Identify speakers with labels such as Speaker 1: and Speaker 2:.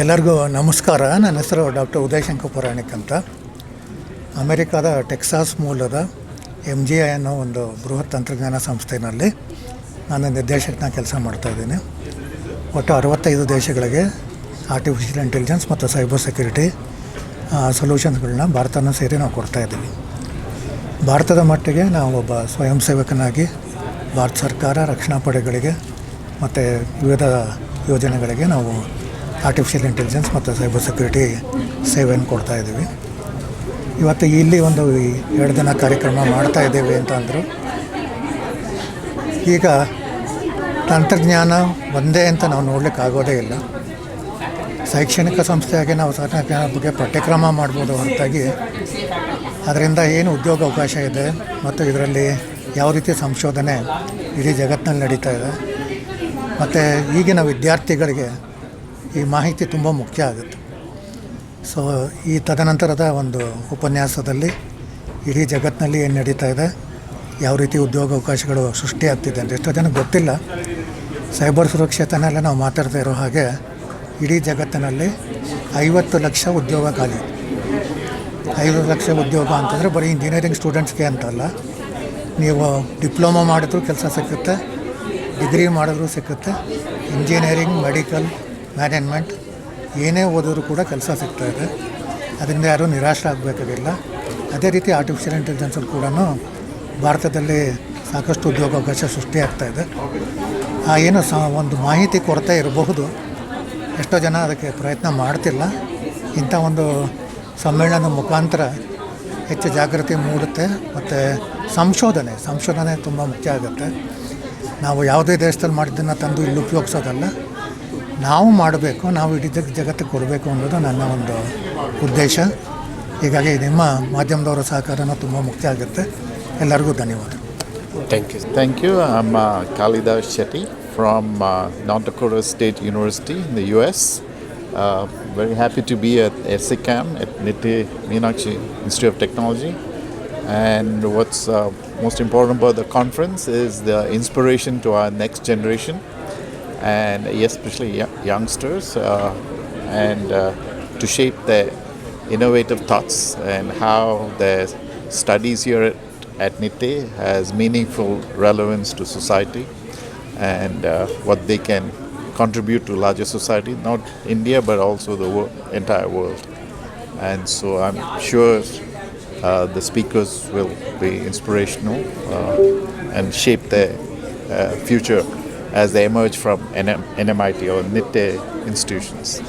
Speaker 1: ಎಲ್ಲರಿಗೂ ನಮಸ್ಕಾರ. ನನ್ನ ಹೆಸರು ಡಾಕ್ಟರ್ ಉದಯಶಂಕರ್ ಪುರಾಣಿಕ್ ಅಂತ. ಅಮೆರಿಕಾದ ಟೆಕ್ಸಾಸ್ ಮೂಲದ ಎಂ ಜಿ ಐ ಅನ್ನೋ ಒಂದು ಬೃಹತ್ ತಂತ್ರಜ್ಞಾನ ಸಂಸ್ಥೆಯಲ್ಲಿ ನಾನು ನಿರ್ದೇಶಕನ ಕೆಲಸ ಮಾಡ್ತಾಯಿದ್ದೀನಿ ಒಟ್ಟು ಅರವತ್ತೈದು ದೇಶಗಳಿಗೆ ಆರ್ಟಿಫಿಷಿಯಲ್ ಇಂಟೆಲಿಜೆನ್ಸ್ ಮತ್ತು ಸೈಬರ್ ಸೆಕ್ಯುರಿಟಿ ಸೊಲ್ಯೂಷನ್ಸ್ಗಳನ್ನ ಭಾರತನೂ ಸೇರಿ ನಾವು ಕೊಡ್ತಾಯಿದ್ದೀವಿ ಭಾರತದ ಮಟ್ಟಿಗೆ ನಾವು ಒಬ್ಬ ಸ್ವಯಂ ಸೇವಕನಾಗಿ ಭಾರತ ಸರ್ಕಾರ ರಕ್ಷಣಾ ಪಡೆಗಳಿಗೆ ಮತ್ತು ವಿವಿಧ ಯೋಜನೆಗಳಿಗೆ ನಾವು ಆರ್ಟಿಫಿಷಿಯಲ್ ಇಂಟೆಲಿಜೆನ್ಸ್ ಮತ್ತು ಸೈಬರ್ ಸೆಕ್ಯುರಿಟಿ ಸೇವೆಯನ್ನು ಕೊಡ್ತಾ ಇದ್ದೀವಿ. ಇವತ್ತು ಇಲ್ಲಿ ಒಂದು ಎರಡು ದಿನ ಕಾರ್ಯಕ್ರಮ ಮಾಡ್ತಾ ಇದ್ದೇವೆ ಅಂತ ಅಂದರು. ಈಗ ತಂತ್ರಜ್ಞಾನ ಒಂದೇ ಅಂತ ನಾವು ನೋಡ್ಲಿಕ್ಕೆ ಆಗೋದೇ ಇಲ್ಲ. ಶೈಕ್ಷಣಿಕ ಸಂಸ್ಥೆಯಾಗಿ ನಾವು ತಂತ್ರಜ್ಞಾನ ಬಗ್ಗೆ ಪಠ್ಯಕ್ರಮ ಮಾಡ್ಬೋದು ಹೊರತಾಗಿ. ಅದರಿಂದ ಏನು ಉದ್ಯೋಗ ಅವಕಾಶ ಇದೆ ಮತ್ತು ಇದರಲ್ಲಿ ಯಾವ ರೀತಿ ಸಂಶೋಧನೆ ಇಡೀ ಜಗತ್ತಿನಲ್ಲಿ ನಡೀತಾ ಇದೆ. ಮತ್ತು ಈಗಿನ ವಿದ್ಯಾರ್ಥಿಗಳಿಗೆ ಈ ಮಾಹಿತಿ ತುಂಬ ಮುಖ್ಯ ಆಗುತ್ತೆ. ಸೊ ಈ ತದನಂತರದ ಒಂದು ಉಪನ್ಯಾಸದಲ್ಲಿ ಇಡೀ ಜಗತ್ತಿನಲ್ಲಿ ಏನು ನಡೀತಾ ಇದೆ, ಯಾವ ರೀತಿ ಉದ್ಯೋಗ ಅವಕಾಶಗಳು ಸೃಷ್ಟಿಯಾಗ್ತಿದೆ ಅಂತ ಎಷ್ಟೋ ಜನಕ್ಕೆ ಗೊತ್ತಿಲ್ಲ. ಸೈಬರ್ ಸುರಕ್ಷತೆನೆಲ್ಲ ನಾವು ಮಾತಾಡ್ತಾ ಇರೋ ಹಾಗೆ ಇಡೀ ಜಗತ್ತಿನಲ್ಲಿ ಐವತ್ತು ಲಕ್ಷ ಉದ್ಯೋಗ ಖಾಲಿ ಐವತ್ತು ಲಕ್ಷ ಉದ್ಯೋಗ ಅಂತಂದರೆ ಬರೀ ಇಂಜಿನಿಯರಿಂಗ್ ಸ್ಟೂಡೆಂಟ್ಸ್ಗೆ ಅಂತಲ್ಲ ನೀವು ಡಿಪ್ಲೊಮಾ ಮಾಡಿದ್ರೂ ಕೆಲಸ ಸಿಕ್ಕುತ್ತೆ, ಡಿಗ್ರಿ ಮಾಡಿದ್ರೂ ಸಿಕ್ಕುತ್ತೆ ಇಂಜಿನಿಯರಿಂಗ್ ಮೆಡಿಕಲ್ ಮ್ಯಾನೇಜ್ಮೆಂಟ್ ಏನೇ ಓದಿದ್ರು ಕೂಡ ಕೆಲಸ ಸಿಗ್ತಾ ಇದೆ. ಅದರಿಂದ ಯಾರೂ ನಿರಾಶೆ ಆಗಬೇಕಾಗಿಲ್ಲ. ಅದೇ ರೀತಿ ಆರ್ಟಿಫಿಷಿಯಲ್ ಇಂಟೆಲಿಜೆನ್ಸಲ್ಲಿ ಕೂಡ ಭಾರತದಲ್ಲಿ ಸಾಕಷ್ಟು ಉದ್ಯೋಗಾವಕಾಶ ಸೃಷ್ಟಿಯಾಗ್ತಾ ಇದೆ. ಆ ಏನು ಸ ಒಂದು ಮಾಹಿತಿ ಕೊರತೆ ಇರಬಹುದು. ಎಷ್ಟೋ ಜನ ಅದಕ್ಕೆ ಪ್ರಯತ್ನ ಮಾಡ್ತಿಲ್ಲ. ಇಂಥ ಒಂದು ಸಮ್ಮೇಳನದ ಮುಖಾಂತರ ಹೆಚ್ಚು ಜಾಗೃತಿ ಮೂಡುತ್ತೆ. ಮತ್ತು ಸಂಶೋಧನೆ ಸಂಶೋಧನೆ ತುಂಬ ಮುಖ್ಯ ಆಗುತ್ತೆ. ನಾವು ಯಾವುದೇ ದೇಶದಲ್ಲಿ ಮಾಡಿದ್ದನ್ನು ತಂದು ಇಲ್ಲಿ ಉಪಯೋಗಿಸೋದಲ್ಲ. ನಾವು ಮಾಡಬೇಕು ನಾವು ಇಡೀ ಜಗ ಜಗತ್ತಿಗೆ ಕೊಡಬೇಕು ಅನ್ನೋದು ನನ್ನ ಒಂದು ಉದ್ದೇಶ ಹೀಗಾಗಿ ನಿಮ್ಮ ಮಾಧ್ಯಮದವರ ಸಹಕಾರನೂ ತುಂಬ ಮುಖ್ಯ ಆಗುತ್ತೆ ಎಲ್ಲರಿಗೂ ಧನ್ಯವಾದ
Speaker 2: thank you
Speaker 3: thank you I'm uh, Kalidas Shetty from uh, North Dakota State University in the US. Uh, very happy to be at SICAM at Nitte Meenakshi Institute of Technology. And what's uh, most important about the conference is the inspiration to our next and especially youngsters, uh, and uh, to shape their innovative thoughts and how their studies here at, NITE has meaningful relevance to society and uh, what they can contribute to larger society, not India but also the wo- entire world. And so I'm sure uh, the speakers will be inspirational uh, and shape their uh, future as they emerge from NM- NMIT or NITE institutions.